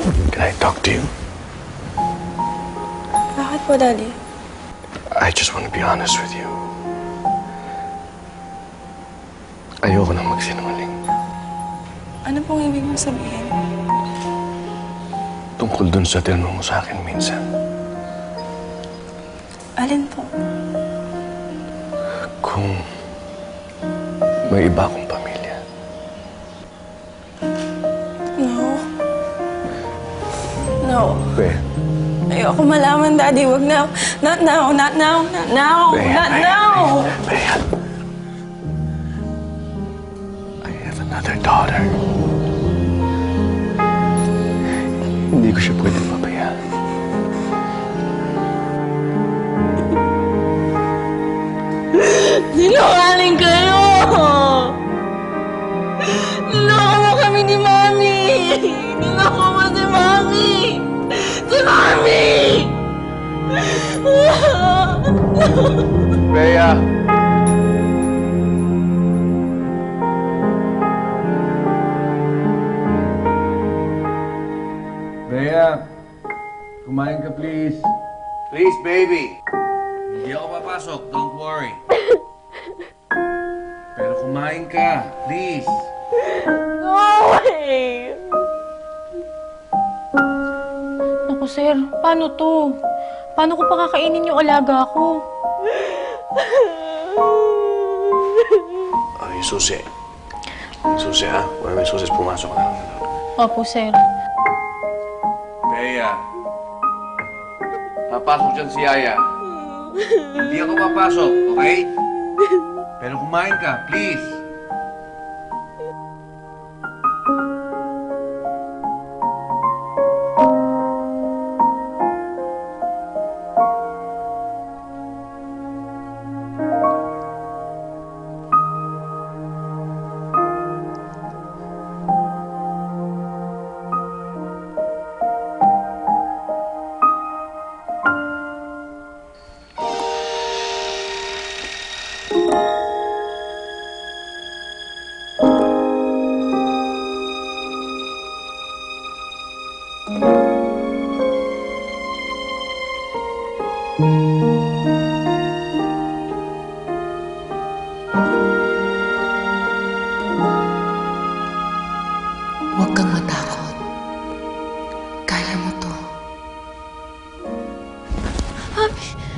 Can I talk to you? Bakit po, Daddy? I just want to be honest with you. Ayoko na magsinungaling. Ano pong ibig mong sabihin? Tungkol dun sa tinanong mo sa akin minsan. Alin po? Kung may iba akong No. Be, Ayoko malaman, Daddy. Wag na. Not now. Not now. Not now. Bea, Not Bea, now. Bea. I have another daughter. Hindi ko siya pwedeng Bea! Bea, kumain ka please. Please, baby. Hindi ako papasok, don't worry. Pero kumain ka, please. Naku, sir. Paano to? Paano ko pakakainin yung alaga ko? Yung susi. Susi, ha? Wala may susi, pumasok na lang. Opo, sir. Bea. Papasok dyan si Yaya. Hindi ako papasok, okay? Pero kumain ka, please. Huwag kang matakot. Kaya mo to. Mami!